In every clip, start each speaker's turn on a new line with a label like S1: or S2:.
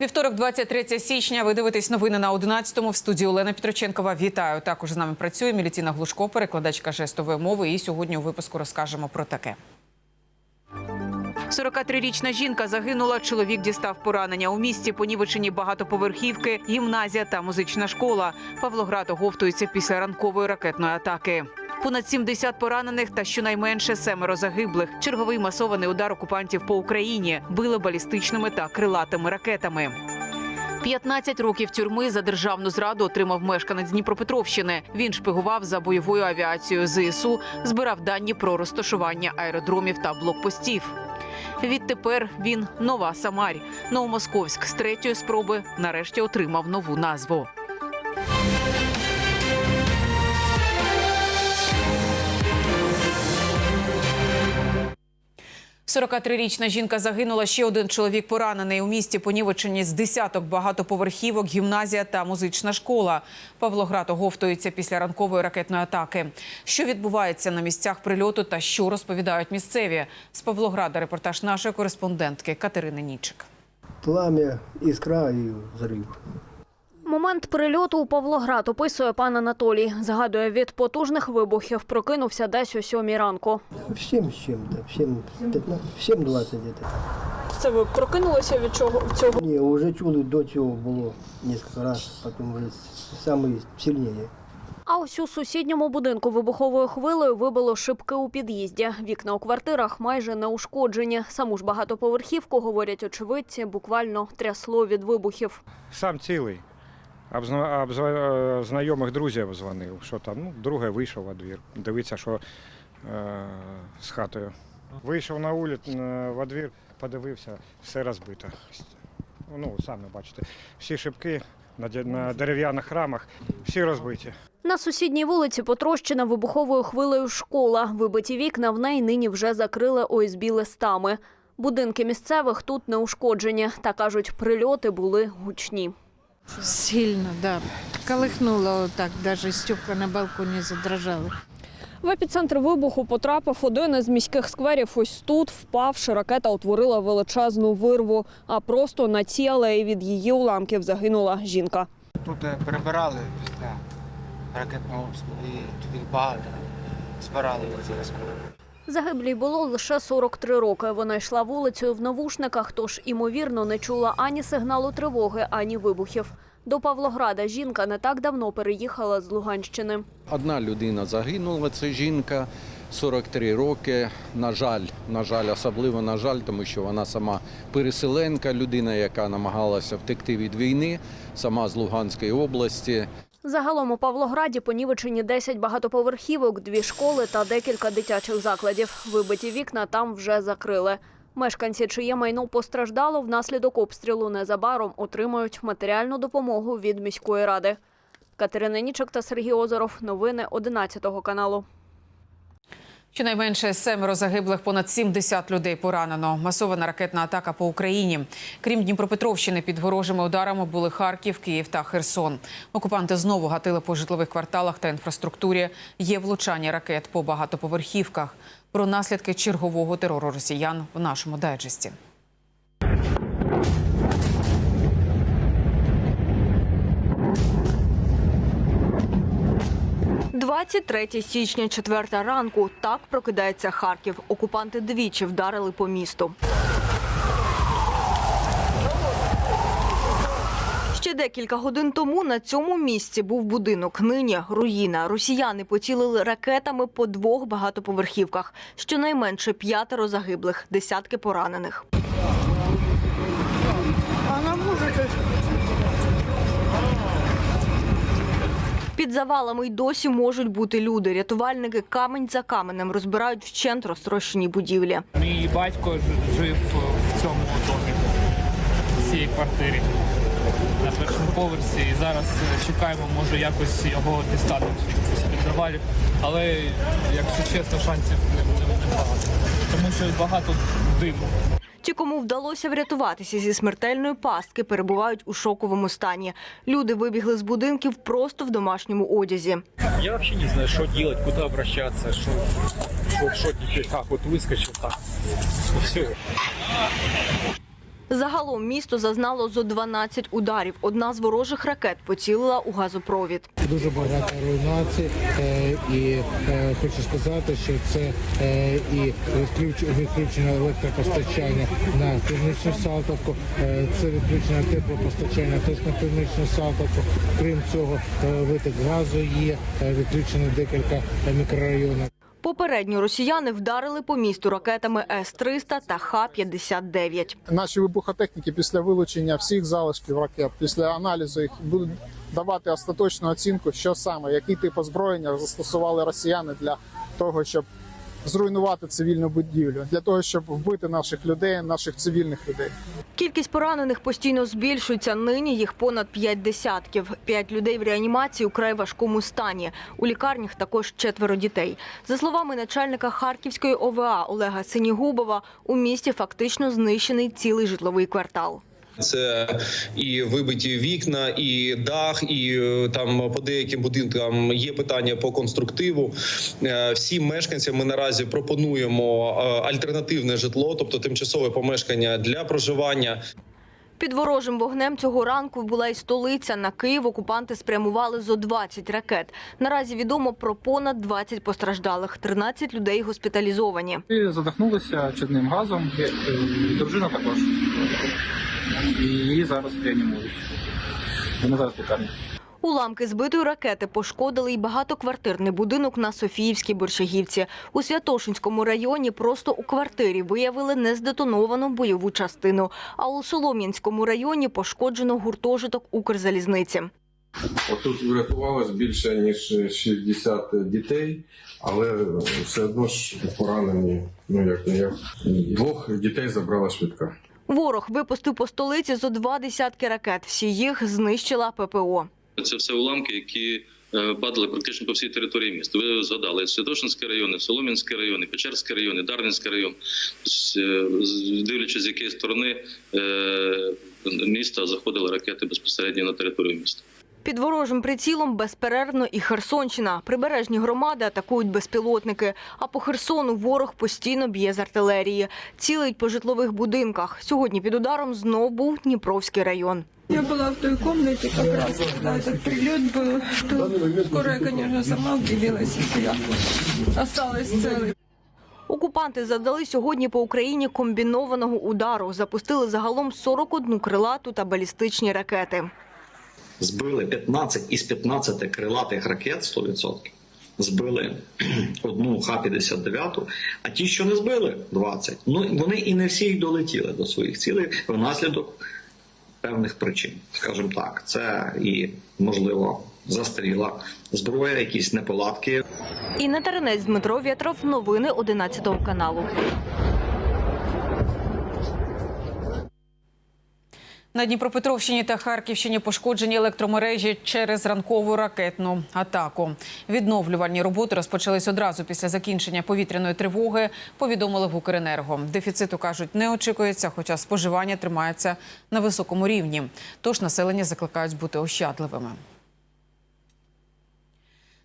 S1: Вівторок, 23 січня. Ви дивитесь новини на 11-му. В студії Олена Петроченкова. Вітаю. Також з нами працює Мілітіна Глушко, перекладачка жестової мови. І сьогодні у випуску розкажемо про таке. 43-річна жінка загинула. Чоловік дістав поранення у місті. Понівечені багатоповерхівки, гімназія та музична школа. Павлоград оговтується після ранкової ракетної атаки. Понад 70 поранених та щонайменше семеро загиблих. Черговий масований удар окупантів по Україні били балістичними та крилатими ракетами. 15 років тюрми за державну зраду отримав мешканець Дніпропетровщини. Він шпигував за бойовою авіацією ЗСУ, збирав дані про розташування аеродромів та блокпостів. Відтепер він нова Самарь. Новомосковськ з третьої спроби нарешті отримав нову назву. 43-річна жінка загинула. Ще один чоловік поранений у місті. Понівечені з десяток багатоповерхівок, гімназія та музична школа. Павлоград оговтується після ранкової ракетної атаки. Що відбувається на місцях прильоту та що розповідають місцеві? З Павлограда репортаж нашої кореспондентки Катерини Нічик.
S2: Пламя, іскра і взрив.
S3: Момент прильоту у Павлоград описує пан Анатолій. Згадує, від потужних вибухів прокинувся десь о сьомій ранку.
S2: В 7 з чим-то, в 7, 15, в 7 20 где-то.
S3: Це ви прокинулися від чого цього?
S2: Ні, вже чули до цього було кілька разів, потім вже саме сильніше.
S3: А ось у сусідньому будинку вибуховою хвилею вибило шибки у під'їзді. Вікна у квартирах майже не ушкоджені. Саму ж багатоповерхівку, говорять очевидці, буквально трясло від вибухів.
S4: Сам цілий. Е, Знайомих друзів дзвонив, що там, ну, друге вийшов во двір. Дивиться, що е, з хатою. Вийшов на вулицю, е, во двір, подивився, все розбито. Ну, самі бачите, всі шибки на, на дерев'яних рамах, всі розбиті.
S3: На сусідній вулиці потрощена вибуховою хвилею школа. Вибиті вікна в неї нині вже закрили ОСБ листами. Будинки місцевих тут не ушкоджені. Та кажуть, прильоти були гучні.
S5: Сильно, да. Колыхнуло вот так, даже стекла на балконе задрожали.
S3: В епіцентр вибуху потрапив один із міських скверів. Ось тут, впавши, ракета утворила величезну вирву. А просто на цій алеї від її уламків загинула жінка.
S6: Тут е, прибирали після ракетного обстрілу і тоді багато збирали.
S3: Загиблій було лише 43 роки. Вона йшла вулицею в навушниках, тож, імовірно, не чула ані сигналу тривоги, ані вибухів. До Павлограда жінка не так давно переїхала з Луганщини.
S7: Одна людина загинула, це жінка 43 роки. На жаль, на жаль, особливо на жаль, тому що вона сама переселенка, людина, яка намагалася втекти від війни, сама з Луганської області.
S3: Загалом у Павлограді понівечені 10 багатоповерхівок, дві школи та декілька дитячих закладів. Вибиті вікна там вже закрили. Мешканці, чиє майно постраждало внаслідок обстрілу, незабаром отримають матеріальну допомогу від міської ради. Катерина Нічок та Сергій Озеров. Новини 11 каналу.
S1: Щонайменше семеро загиблих, понад 70 людей поранено. Масована ракетна атака по Україні. Крім Дніпропетровщини, під ворожими ударами були Харків, Київ та Херсон. Окупанти знову гатили по житлових кварталах та інфраструктурі. Є влучання ракет по багатоповерхівках. Про наслідки чергового терору росіян в нашому дайджесті.
S8: 23 січня, четверта ранку. Так прокидається Харків. Окупанти двічі вдарили по місту. Ще декілька годин тому на цьому місці був будинок. Нині руїна. Росіяни поцілили ракетами по двох багатоповерхівках. Щонайменше п'ятеро загиблих, десятки поранених. Під завалами й досі можуть бути люди. Рятувальники камень за каменем розбирають вщент розтрощені будівлі.
S9: Мій батько жив в цьому домі, в цій квартирі на першому поверсі. І зараз е, чекаємо, може якось його дістануть з завалів. Але, якщо чесно, шансів не- не- небагато. Тому що багато диму.
S8: Ті, кому вдалося врятуватися зі смертельної пастки, перебувають у шоковому стані. Люди вибігли з будинків просто в домашньому одязі.
S10: Я взагалі не знаю, що робити, куди обращатися, що що, що тепер, як от вискочив так. Все.
S8: Загалом місто зазнало зо 12 ударів. Одна з ворожих ракет поцілила у газопровід.
S11: дуже багато руйнацій, е, і е, хочу сказати, що це е, і відключ- відключення електропостачання на північну Салтовку, це відключення теплопостачання теж на північну Салтовку. Крім цього, виток газу є, відключено декілька мікрорайонів.
S8: Попередньо росіяни вдарили по місту ракетами С-300 та Х-59.
S11: Наші вибухотехніки після вилучення всіх залишків ракет, після аналізу їх будуть давати остаточну оцінку, що саме, який тип озброєння застосували росіяни для того, щоб зруйнувати цивільну будівлю, для того, щоб вбити наших людей, наших цивільних людей.
S8: Кількість поранених постійно збільшується. Нині їх понад п'ять десятків. П'ять людей в реанімації у край важкому стані. У лікарнях також четверо дітей. За словами начальника Харківської ОВА Олега Синігубова, у місті фактично знищений цілий житловий квартал.
S12: Це і вибиті вікна, і дах, і е, там по деяким будинкам є питання по конструктиву. Е, Всім мешканцям ми наразі пропонуємо е, альтернативне житло, тобто тимчасове помешкання для проживання.
S8: Під ворожим вогнем цього ранку була й столиця. На Київ окупанти спрямували зо 20 ракет. Наразі відомо про понад 20 постраждалих. 13 людей госпіталізовані.
S13: І задихнулися чадним газом. Дружина також. І її зараз реанімують. Вона зараз лікарні.
S8: Уламки збитої ракети пошкодили й багатоквартирний будинок на Софіївській Борщагівці. У Святошинському районі просто у квартирі виявили нездетоновану бойову частину. А у Солом'янському районі пошкоджено гуртожиток Укрзалізниці.
S14: Отут врятувалось більше ніж 60 дітей, але все одно ж поранені. Ну як не як двох дітей забрала швидка.
S8: Ворог випустив по столиці зо два десятки ракет. Всі їх знищила ППО.
S15: Це все уламки, які е, падали практично по всій території міста. Ви згадали Святошинський район, Солом'янський район, Печерський район, Дарвінський район. Е, Дивлячись, з якої сторони е, міста заходили ракети безпосередньо на територію міста.
S8: Під ворожим прицілом безперервно і Херсонщина. Прибережні громади атакують безпілотники. А по Херсону ворог постійно б'є з артилерії. Цілить по житлових будинках. Сьогодні під ударом знов був Дніпровський район.
S16: Я была в той комнате как раз, когда этот прилет был. То скоро я, конечно, сама удивилась, что я осталась целой.
S8: Окупанти завдали сьогодні по Україні комбінованого удару. Запустили загалом 41 крилату та балістичні ракети.
S17: збили 15 із 15 крилатих ракет 100%. Збили одну Х-59, а ті, що не збили, 20. Ну вони і не всі й долетіли до своїх цілей внаслідок певних причин. Скажімо так, це і можливо застаріла зброя, якісь неполадки.
S8: Інна Теренець, Дмитро Вєтров. Новини 11 каналу.
S1: На Дніпропетровщині та Харківщині пошкоджені електромережі через ранкову ракетну атаку. Відновлювальні роботи розпочались одразу після закінчення повітряної тривоги. Повідомили в Укренерго. Дефіциту кажуть, не очікується, хоча споживання тримається на високому рівні. Тож населення закликають бути ощадливими.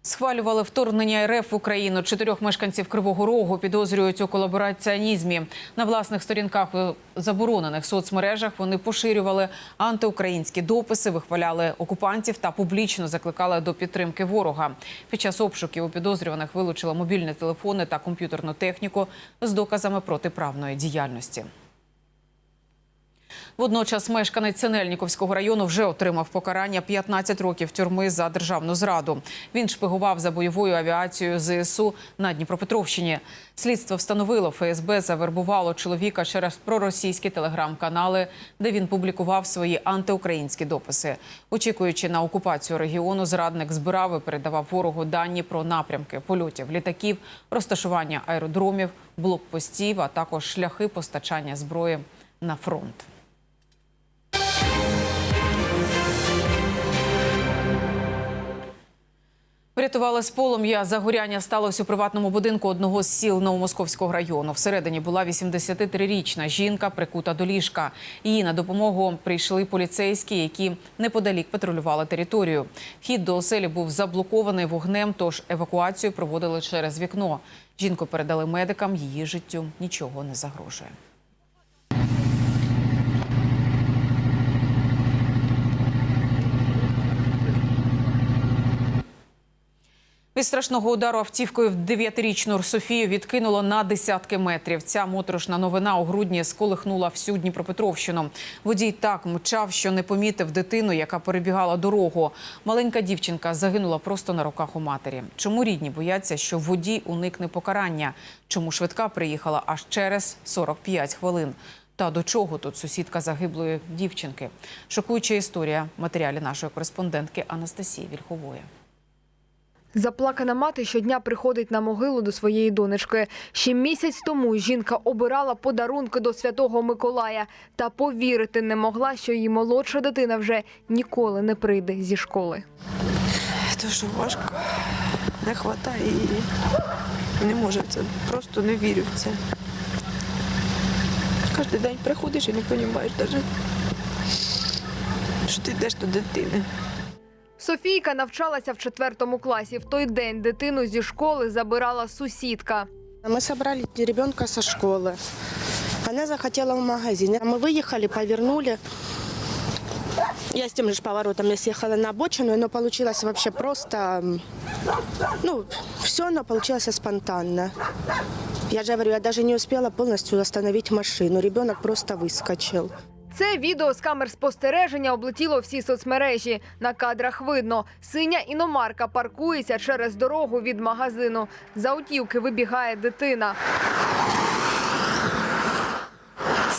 S1: Схвалювали вторгнення РФ в Україну. Чотирьох мешканців Кривого Рогу підозрюють у колабораціонізмі. На власних сторінках у заборонених соцмережах вони поширювали антиукраїнські дописи, вихваляли окупантів та публічно закликали до підтримки ворога. Під час обшуків у підозрюваних вилучили мобільні телефони та комп'ютерну техніку з доказами протиправної діяльності. Водночас мешканець Синельніковського району вже отримав покарання 15 років тюрми за державну зраду. Він шпигував за бойовою авіацією ЗСУ на Дніпропетровщині. Слідство встановило, ФСБ завербувало чоловіка через проросійські телеграм-канали, де він публікував свої антиукраїнські дописи. Очікуючи на окупацію регіону, зрадник збирав і передавав ворогу дані про напрямки польотів літаків, розташування аеродромів, блокпостів, а також шляхи постачання зброї на фронт. Врятували з полум'я. Загоряння сталося у приватному будинку одного з сіл Новомосковського району. Всередині була 83-річна жінка, прикута до ліжка. Її на допомогу прийшли поліцейські, які неподалік патрулювали територію. Вхід до оселі був заблокований вогнем, тож евакуацію проводили через вікно. Жінку передали медикам. Її життю нічого не загрожує. Від страшного удару автівкою в дев'ятирічну Софію відкинуло на десятки метрів. Ця моторошна новина у грудні сколихнула всю Дніпропетровщину. Водій так мчав, що не помітив дитину, яка перебігала дорогу. Маленька дівчинка загинула просто на руках у матері. Чому рідні бояться, що водій уникне покарання? Чому швидка приїхала аж через 45 хвилин? Та до чого тут сусідка загиблої дівчинки? Шокуюча історія матеріалі нашої кореспондентки Анастасії Вільхової.
S18: Заплакана мати щодня приходить на могилу до своєї донечки. Ще місяць тому жінка обирала подарунки до святого Миколая та повірити не могла, що її молодша дитина вже ніколи не прийде зі школи.
S16: Дуже важко. Не вистачає її. Не можу в це. Просто не вірю в це. Кожен день приходиш і не розумієш навіть, що ти йдеш до дитини.
S18: Софійка навчалася в четвертому класі. В той день дитину зі школи забирала сусідка.
S19: Мы собрали ребенка со школы. Она захотела в магазин. Мы выехали, повернули. Я с тем же поворотом я съехала на обочину, но получилось вообще просто... м, Ну, все оно получилось спонтанно. Я же говорю, я даже не успела полностью остановить машину. Ребенок просто выскочил.
S18: Це відео з камер спостереження облетіло всі соцмережі. На кадрах видно, синя іномарка паркується через дорогу від магазину. За автівки вибігає дитина.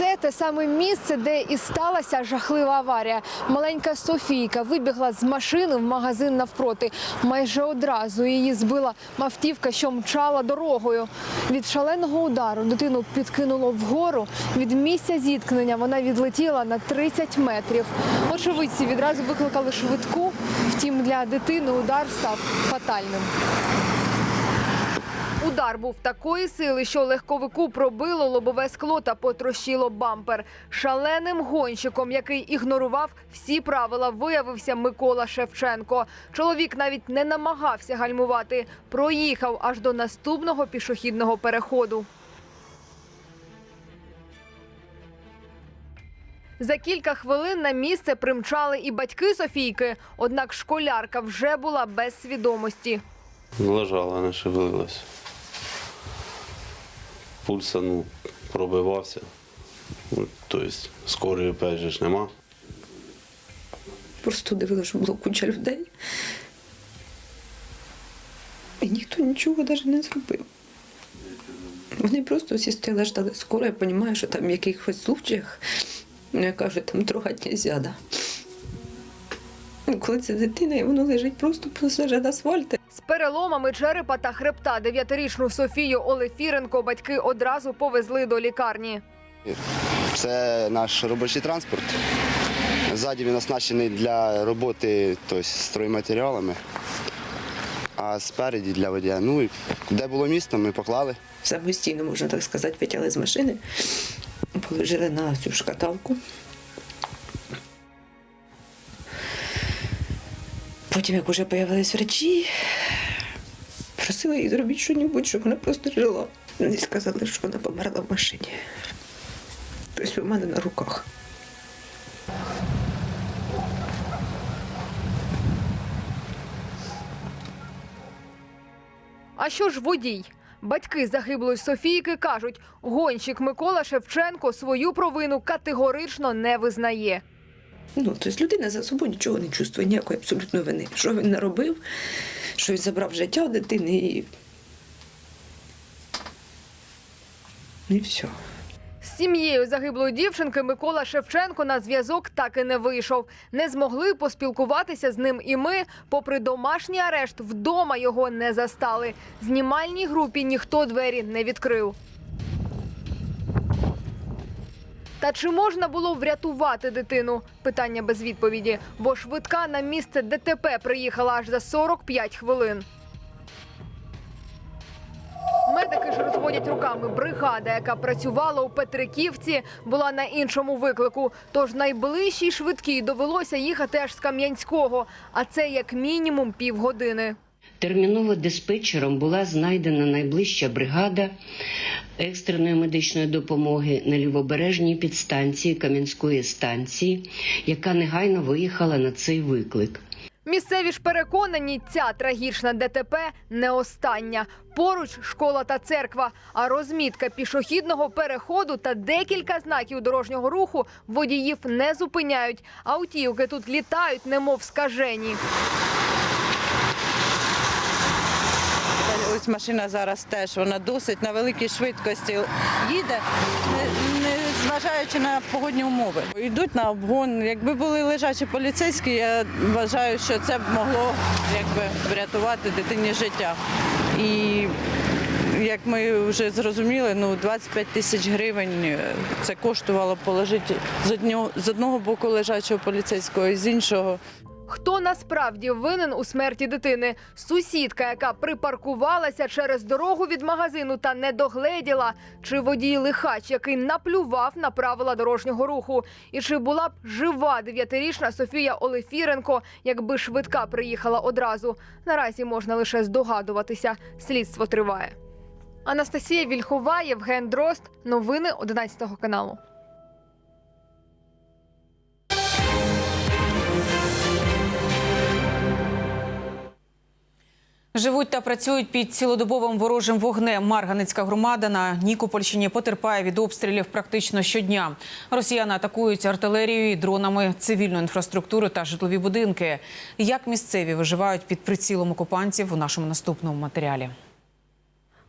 S18: Це те саме місце, де і сталася жахлива аварія. Маленька Софійка вибігла з машини в магазин навпроти. Майже одразу її збила автівка, що мчала дорогою. Від шаленого удару дитину підкинуло вгору. Від місця зіткнення вона відлетіла на 30 метрів. Очевидці відразу викликали швидку. Втім, для дитини удар став фатальним. Удар був такої сили, що легковику пробило лобове скло та потрощило бампер. Шаленим гонщиком, який ігнорував всі правила, виявився Микола Шевченко. Чоловік навіть не намагався гальмувати. Проїхав аж до наступного пішохідного переходу. За кілька хвилин на місце примчали і батьки Софійки. Однак школярка вже була без свідомості.
S20: Лежала, не шевелилась. Пульса ну, пробивався. Ну, Тобто скорої опять же ж нема.
S16: Просто дивилася, що було куча людей. І ніхто нічого навіть не зробив. Вони просто всі стояли, ждали скоро. Я розумію, що там в якихось случаях, ну, я кажу, там трогати не можна. Коли це дитина, і воно лежить просто посеред асфальту.
S18: З переломами черепа та хребта дев'ятирічну Софію Олефіренко батьки одразу повезли до лікарні.
S21: Це наш робочий транспорт. Ззаді він оснащений для роботи тобто, стройматеріалами, а спереді для водія. Ну, і де було місто, ми поклали.
S16: Самостійно, можна так сказати, витягли з машини, положили на цю шкаталку. Потім, як вже з'явились врачі, просили її зробити щось, щоб вона просто жила. Вони сказали, що вона померла в машині. Тобто у мене на руках.
S18: А що ж водій? Батьки загиблої Софійки кажуть, гонщик Микола Шевченко свою провину категорично не визнає.
S16: Ну, тобто людина за собою нічого не чувствує, ніякої абсолютно вини. Що він наробив, що він забрав життя дитини і. І все.
S18: З сім'єю загиблої дівчинки Микола Шевченко на зв'язок так і не вийшов. Не змогли поспілкуватися з ним і ми. Попри домашній арешт, вдома його не застали. Знімальній групі ніхто двері не відкрив. Та чи можна було врятувати дитину? Питання без відповіді, бо швидка на місце ДТП приїхала аж за 45 хвилин. Медики ж розводять руками. Бригада, яка працювала у Петриківці, була на іншому виклику. Тож найближчій швидкій довелося їхати аж з Кам'янського, а це як мінімум півгодини.
S22: Терміново диспетчером була знайдена найближча бригада екстреної медичної допомоги на лівобережній підстанції Кам'янської станції, яка негайно виїхала на цей виклик.
S18: Місцеві ж переконані, ця трагічна ДТП не остання. Поруч школа та церква. А розмітка пішохідного переходу та декілька знаків дорожнього руху водіїв не зупиняють. Автівки тут літають, немов скажені.
S23: Ось машина зараз теж вона досить на великій швидкості їде, не, зважаючи на погодні умови. Йдуть на обгон. Якби були лежачі поліцейські, я вважаю, що це б могло якби врятувати дитині життя. І як ми вже зрозуміли, ну 25 тисяч гривень е, це коштувало положити з одного, з одного боку лежачого поліцейського і з іншого.
S18: Хто насправді винен у смерті дитини? Сусідка, яка припаркувалася через дорогу від магазину та не догледіла, чи водій лихач, який наплював на правила дорожнього руху, і чи була б жива дев'ятирічна Софія Олефіренко, якби швидка приїхала одразу. Наразі можна лише здогадуватися. Слідство триває. Анастасія Вільхова, Євген Дрозд. Новини 11 каналу.
S1: Живуть та працюють під цілодобовим ворожим вогнем. Марганецька громада на Нікопольщині потерпає від обстрілів практично щодня. Росіяни атакують артилерією дронами цивільну інфраструктуру та житлові будинки. Як місцеві виживають під прицілом окупантів у нашому наступному матеріалі.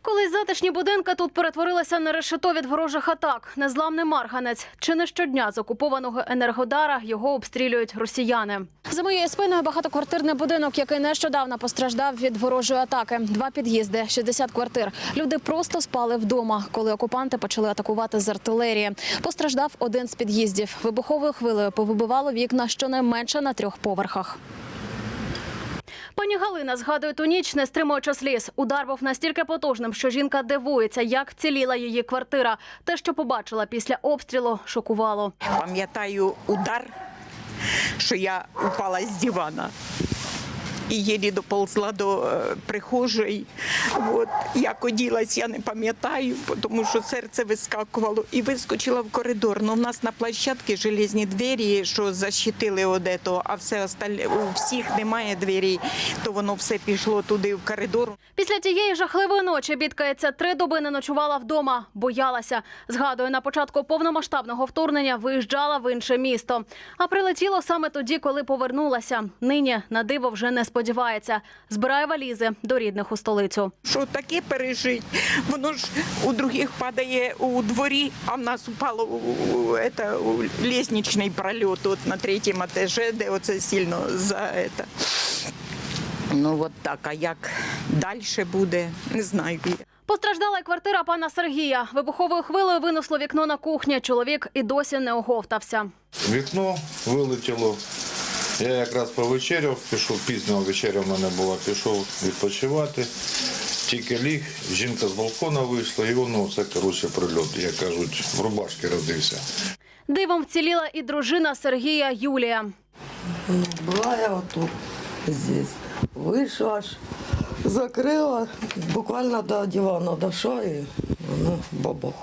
S24: Колись затишні будинки тут перетворилися на решето від ворожих атак. Незламний марганець. Чи не щодня з окупованого енергодара його обстрілюють росіяни. За моєю спиною багатоквартирний будинок, який нещодавно постраждав від ворожої атаки. Два під'їзди, 60 квартир. Люди просто спали вдома, коли окупанти почали атакувати з артилерії. Постраждав один з під'їздів. Вибуховою хвилею повибивало вікна щонайменше на трьох поверхах. Пані Галина згадує ту ніч, не стримуючи сліз. Удар був настільки потужним, що жінка дивується, як вціліла її квартира. Те, що побачила після обстрілу, шокувало.
S25: Пам'ятаю удар, що я упала з дивана. І єлі доползла до е, прихожої. От, як оділась, я не пам'ятаю, тому що серце вискакувало і вискочила в коридор. Ну, у нас на площадці железні двері, що защитили од этого, а все остальне, у всіх немає дверей, то воно все пішло туди в коридор.
S24: Після тієї жахливої ночі бідкається три доби не ночувала вдома, боялася. Згадує, на початку повномасштабного вторгнення виїжджала в інше місто. А прилетіло саме тоді, коли повернулася. Нині на диво вже не сподівається. Збирає валізи до рідних у столицю.
S25: Що таке пережить? Воно ж у других падає у дворі, а в нас упало у, это, у лестничний прольот от на третьому етажі, де оце сильно за это. Ну от так, а як далі буде, не знаю.
S24: Постраждала й квартира пана Сергія. Вибуховою хвилею винесло вікно на кухні. Чоловік і досі не оговтався.
S26: Вікно вилетіло. Я якраз повечеряв, пішов пізно вечеря в мене була, пішов відпочивати. Тільки ліг, жінка з балкона вийшла, і воно це коротше прильот. Як кажуть, в рубашки родився.
S24: Дивом вціліла і дружина Сергія Юлія.
S27: Была я вот тут, здесь. Вышла аж, закрила, буквально до дивана дошла і воно бабах.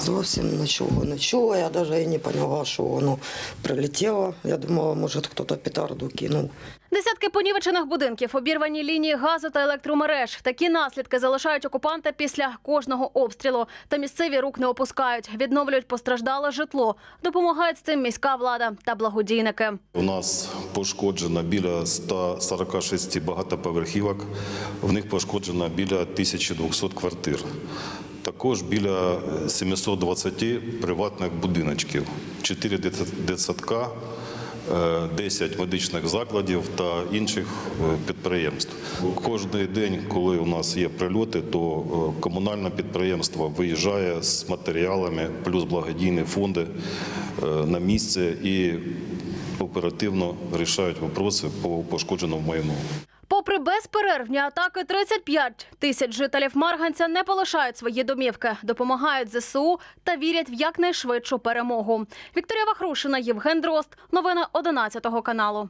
S27: Зовсім нічого не чула, я навіть і не поняла, що воно прилетіло. Я думала, може хтось петарду кинув.
S24: Десятки понівечених будинків, обірвані лінії газу та електромереж. Такі наслідки залишають окупанти після кожного обстрілу. Та місцеві рук не опускають, відновлюють постраждале житло. Допомагають з цим міська влада та благодійники.
S28: У нас пошкоджено біля 146 багатоповерхівок. В них пошкоджено біля 1200 квартир. Також біля 720 приватних будиночків, 4 дитсадка, е, 10 медичних закладів та інших е, підприємств. Кожен день, коли у нас є прильоти, то е, комунальне підприємство виїжджає з матеріалами, плюс благодійні фонди е, на місце і оперативно вирішають вопроси по пошкодженому майну.
S24: Попри безперервні атаки, 35 тисяч жителів Марганця не полишають свої домівки, допомагають ЗСУ та вірять в якнайшвидшу перемогу. Вікторія Вахрушина, Євген Дрозд. Новини 11 каналу.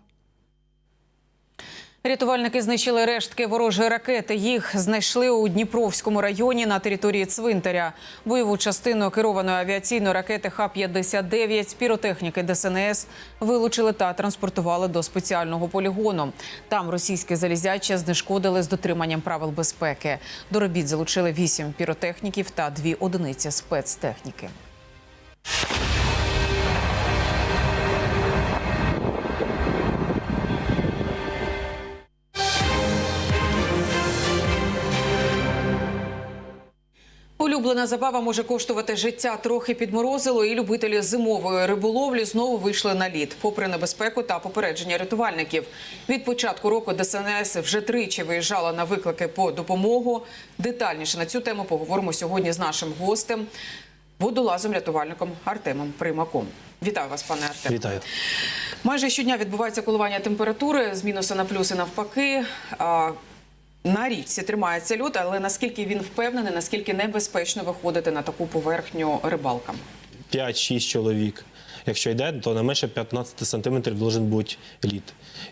S1: Рятувальники знищили рештки ворожої ракети. Їх знайшли у Дніпровському районі на території цвинтаря. Бойову частину керованої авіаційної ракети Х-59 з піротехніки ДСНС вилучили та транспортували до спеціального полігону. Там російське залізяче знешкодили з дотриманням правил безпеки. До робіт залучили вісім піротехніків та дві одиниці спецтехніки. Улюблена забава може коштувати життя. Трохи підморозило, і любителі зимової риболовлі знову вийшли на лід, попри небезпеку та попередження рятувальників. Від початку року ДСНС вже тричі виїжджала на виклики по допомогу. Детальніше на цю тему поговоримо сьогодні з нашим гостем, водолазом рятувальником Артемом Примаком. Вітаю вас, пане Артем.
S29: Вітаю.
S1: Майже щодня відбувається коливання температури з мінуса на плюси навпаки. На річці тримається лід, але наскільки він впевнений, наскільки небезпечно виходити на таку поверхню рибалкам?
S29: 5-6 чоловік. Якщо йде, то не менше 15 сантиметрів должен бути лід.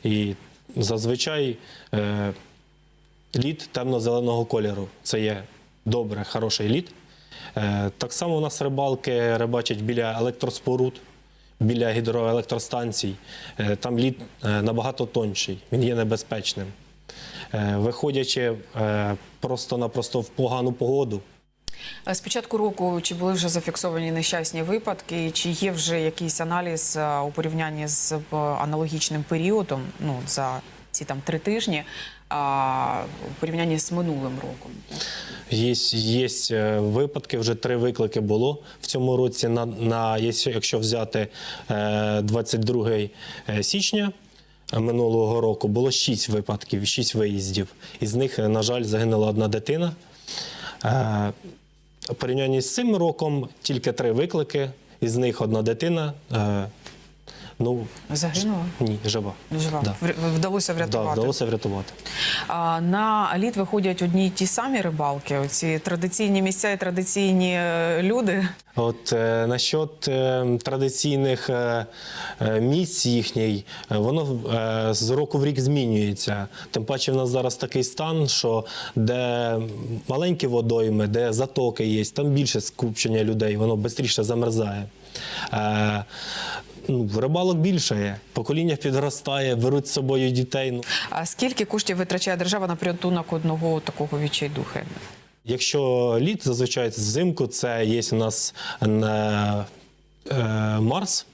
S29: І зазвичай е, лід темно-зеленого кольору. Це є добре, хороший лід. Е, так само у нас рибалки рибачать біля електроспоруд, біля гідроелектростанцій. Е, там лід е, набагато тонший, він є небезпечним. Е, виходячи е, просто-напросто в погану погоду,
S1: З початку року чи були вже зафіксовані нещасні випадки, чи є вже якийсь аналіз у порівнянні з е, аналогічним періодом, ну за ці там три тижні, а, у порівнянні з минулим роком?
S29: Є, є е, випадки, вже три виклики було в цьому році. На, на якщо- взяти е, 22 січня минулого року, було шість випадків, шість виїздів. Із них, е, на жаль, загинула одна дитина. порівняно у порівнянні з цим роком тільки три виклики, із них одна дитина. Ну,
S1: Загинула?
S29: ні, жива.
S1: Жива.
S29: Да.
S1: Вдалося
S29: Да,
S1: врятувати.
S29: вдалося врятувати.
S1: А, на лід виходять одні й ті самі рибалки, оці традиційні місця і традиційні е, люди.
S29: От е, насчет е, традиційних е, е, місць їхній, е, воно е, з року в рік змінюється. Тим паче в нас зараз такий стан, що де маленькі водойми, де затоки є, там більше скупчення людей, воно швидше замерзає. Е, ну, рибалок більше є, покоління підростає, беруть з собою дітей. Ну,
S1: А скільки коштів витрачає держава на порятунок одного такого відчайдухи?
S29: Якщо літ зазвичай взимку, це є у нас на, е, Марс.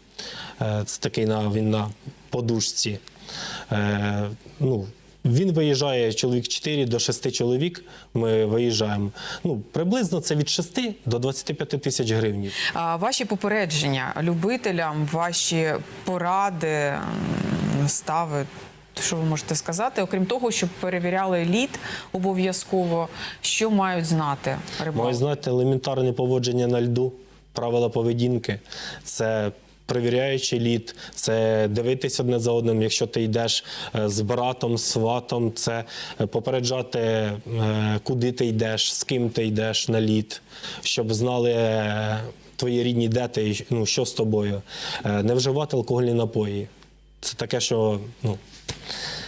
S29: Е, це такий на, він на подушці. Е, ну, він виїжджає чоловік 4 до 6 чоловік. Ми виїжджаємо. Ну, приблизно це від 6 до 25 тисяч гривень.
S1: А ваші попередження любителям, ваші поради, м, настави. Що ви можете сказати, окрім того, щоб перевіряли лід обов'язково, що мають знати рибалки?
S29: Мають знати елементарне поводження на льду, правила поведінки. Це перевіряючи лід, це дивитися одне за одним. Якщо ти йдеш е, з братом, сватом, це е, попереджати, е, куди ти йдеш, з ким ти йдеш на лід, щоб знали. Твої рідні, де ти, ну, що з тобою. Не вживати алкогольні напої. Це таке, що ну,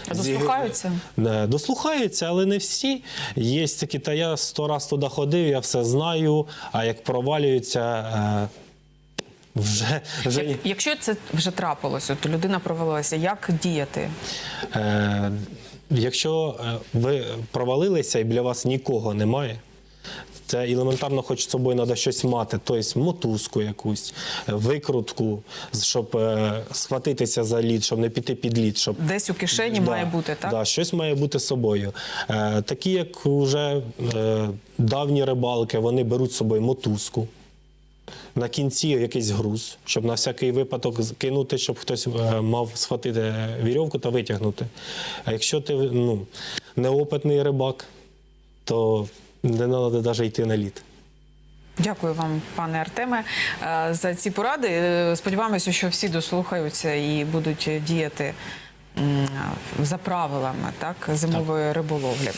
S1: дослухаються?
S29: Дослухаються, але не всі. Є такі, та я сто раз туди ходив, я все знаю, а як провалюються, вже, вже ні.
S1: Якщо це вже трапилось, от людина провалилася, як діяти?
S29: Е, якщо е, ви провалилися і біля вас нікого немає, це елементарно, хоч з собою треба щось мати, тобто мотузку якусь, викрутку, щоб е, схватитися за лід, щоб не піти під лід, щоб
S1: Десь у кишені
S29: Да,
S1: має бути, так?
S29: Да, щось має бути з собою. Е, такі, як вже е, давні рибалки, вони беруть з собою мотузку. На кінці якийсь груз, щоб на всякий випадок кинути, щоб хтось е, мав схватити вірьовку та витягнути. А якщо ти ну, неопитний рибак, то не треба навіть йти на лід.
S1: Дякую вам, пане Артеме, е, за ці поради. Е, Сподіваємося, що всі дослухаються і будуть діяти за правилами так, зимової риболовлі.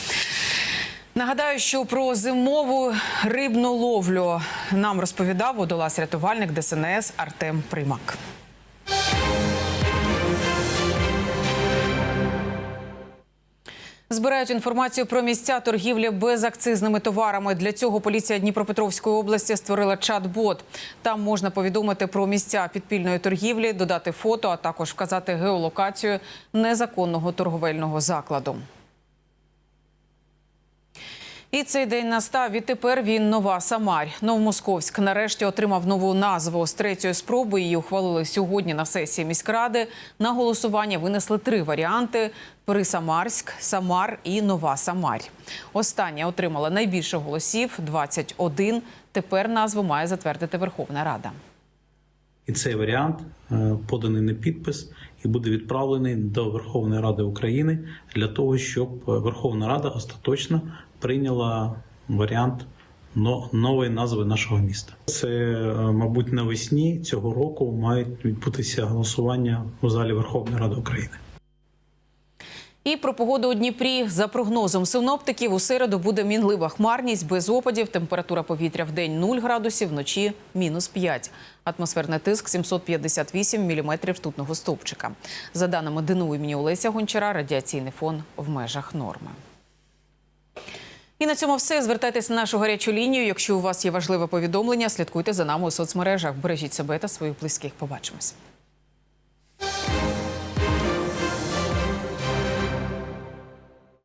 S1: Нагадаю, що про зимову рибну ловлю нам розповідав водолаз-рятувальник ДСНС Артем Примак. Збирають інформацію про місця торгівлі безакцизними товарами. Для цього поліція Дніпропетровської області створила чат-бот. Там можна повідомити про місця підпільної торгівлі, додати фото, а також вказати геолокацію незаконного торговельного закладу. І цей день настав. Відтепер він нова Самарь. Новомосковськ нарешті отримав нову назву. З третьої спроби її ухвалили сьогодні на сесії міськради. На голосування винесли три варіанти: Присамарськ, Самар і Нова Самарь. Остання отримала найбільше голосів 21. Тепер назву має затвердити Верховна Рада.
S30: І цей варіант е, поданий на підпис і буде відправлений до Верховної Ради України для того, щоб е, Верховна Рада остаточно прийняла варіант нової назви нашого міста. Це, е, мабуть, навесні цього року мають відбутися голосування у залі Верховної Ради України.
S1: І про погоду у Дніпрі за прогнозом синоптиків у середу буде мінлива хмарність без опадів. Температура повітря в день 0 градусів, вночі мінус 5. Атмосферний тиск 758 міліметрів ртутного стовпчика. За даними ДНУ імені Олеся Гончара, радіаційний фон в межах норми. І на цьому все. Звертайтеся на нашу гарячу лінію. Якщо у вас є важливе повідомлення, слідкуйте за нами у соцмережах. Бережіть себе та своїх близьких. Побачимось.